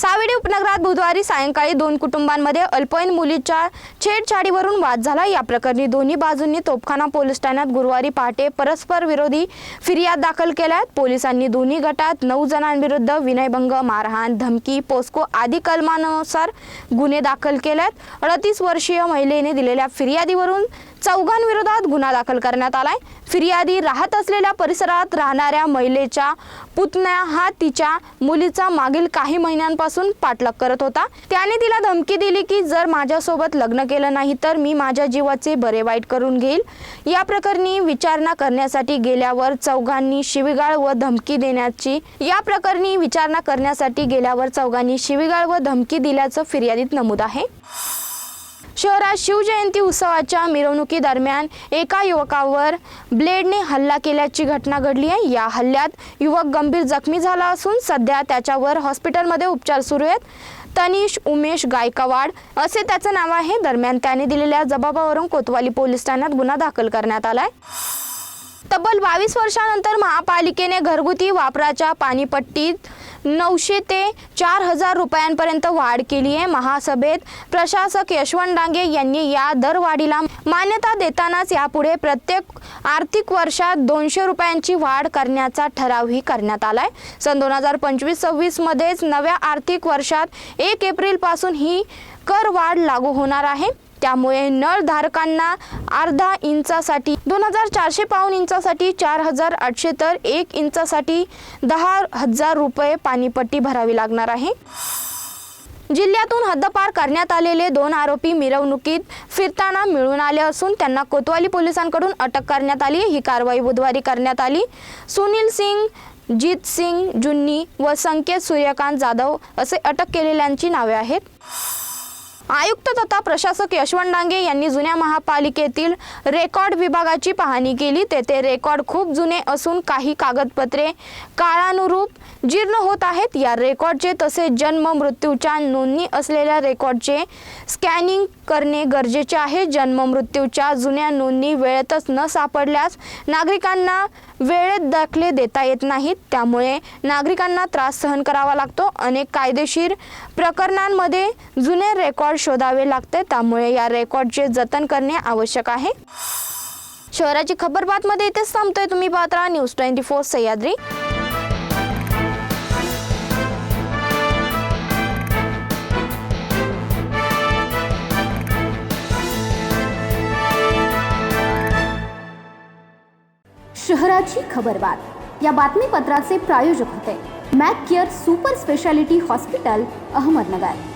सावेडी उपनगरात बुधवारी सायंकाळी दोन कुटुंबांमध्ये अल्पवयीन मुलीच्या छेडछाडीवरून वाद झाला. या प्रकरणी दोन्ही बाजूंनी तोपखाना पोलीस ठाण्यात गुरुवारी पहाटे परस्पर विरोधी फिर्याद दाखल केल्यात. पोलिसांनी दोन्ही गटात नऊ जणांविरुद्ध विनयभंग मारहाण धमकी पोस्को आदी कलमानुसार गुन्हे दाखल केल्यात. अडतीस वर्षीय महिलेने दिलेल्या फिर्यादीवरून चौघांविरोधात गुन्हा दाखल करण्यात आलाय. फिर्यादी राहत असलेल्या परिसरात राहणाऱ्या महिलेच्या पुतण्या हा तिच्या मुलीचा मागील काही महिन्यांपासून पाठलाग करत होता. त्याने तिला धमकी दिली की जर माझ्यासोबत लग्न केलं नाही तर मी माझ्या जीवाचे बरे वाईट करून घेईल. या प्रकरणी विचारणा करण्यासाठी गेल्यावर चौघांनी शिवीगाळ व धमकी देण्याची या प्रकरणी विचारणा करण्यासाठी गेल्यावर चौघांनी शिवीगाळ व धमकी दिल्याचं फिर्यादीत नमूद आहे. शहरात शिवजयंती उत्सवाच्या मिरवणुकीदरम्यान एका युवकावर ब्लेडने हल्ला केल्याची घटना घडली आहे. या हल्ल्यात युवक गंभीर जखमी झाला असून सध्या त्याच्यावर हॉस्पिटलमध्ये उपचार सुरू आहेत. तनिष उमेश गायकवाड असे त्याचं नाव आहे. दरम्यान त्याने दिलेल्या जबाबावरून कोतवाली पोलीस ठाण्यात गुन्हा दाखल करण्यात आलाय. तब्बल बावीस वर्षानंतर महापालिकेने घरगुती वापराच्या पाणीपट्टीत नऊशे ते चार हजार रुपयांपर्यंत वाढ केली आहे. महासभेत प्रशासक यशवंत डांगे यांनी या दरवाढीला मान्यता देतानाच यापुढे प्रत्येक आर्थिक वर्षात दोनशे रुपयांची वाढ करण्याचा ठरावही करण्यात आलाय. सन दोन हजार पंचवीस सव्वीसमध्येच नव्या आर्थिक वर्षात एक एप्रिलपासून ही कर वाढ लागू होणार आहे. त्यामुळे नळधारकांना अर्धा इंचासाठी दोन हजार चारशे पाऊन इंचासाठी चार हजार आठशे तर एक इंचासाठी दहा हजार रुपये पाणीपट्टी भरावी लागणार आहे. जिल्ह्यातून हद्दपार करण्यात आलेले दोन आरोपी मिरवणुकीत फिरताना मिळून आले असून त्यांना कोतवाली पोलिसांकडून अटक करण्यात आली. ही कारवाई बुधवारी करण्यात आली. सुनील सिंग जीत सिंग जुन्नी व संकेत सूर्यकांत जाधव असे अटक केलेल्यांची नावे आहेत. आयुक्त तथा प्रशासक यशवंत डांगे यांनी जुन्या महापालिकेतील रेकॉर्ड विभागाची पाहणी केली. तेथे रेकॉर्ड खूप जुने असून काही कागदपत्रे काळानुरूप जीर्ण होत आहेत. या रेकॉर्डचे तसे जन्म मृत्यूच्या नोंदणी असलेल्या रेकॉर्डचे स्कॅनिंग करणे गरजेचे आहे. जन्म मृत्यूच्या जुन्या नोंदणी वेळेतच न सापडल्यास नागरिकांना वेळेत दाखले देता येत नाहीत. त्यामुळे नागरिकांना त्रास सहन करावा लागतो. अनेक कायदेशीर प्रकरणांमध्ये जुने रेकॉर्ड शोधावे लागते त्यामुळे या रेकॉर्डचे जतन करणे आवश्यक आहे. शहराची खबर बातमध्ये इथेच थांबतोय तुम्ही पात्रा न्यूज ट्वेंटी फोर सह्याद्री. शहराची खबरबात या बातमीपत्राचे प्रायोजक होते. Mac care super speciality hospital Ahmednagar.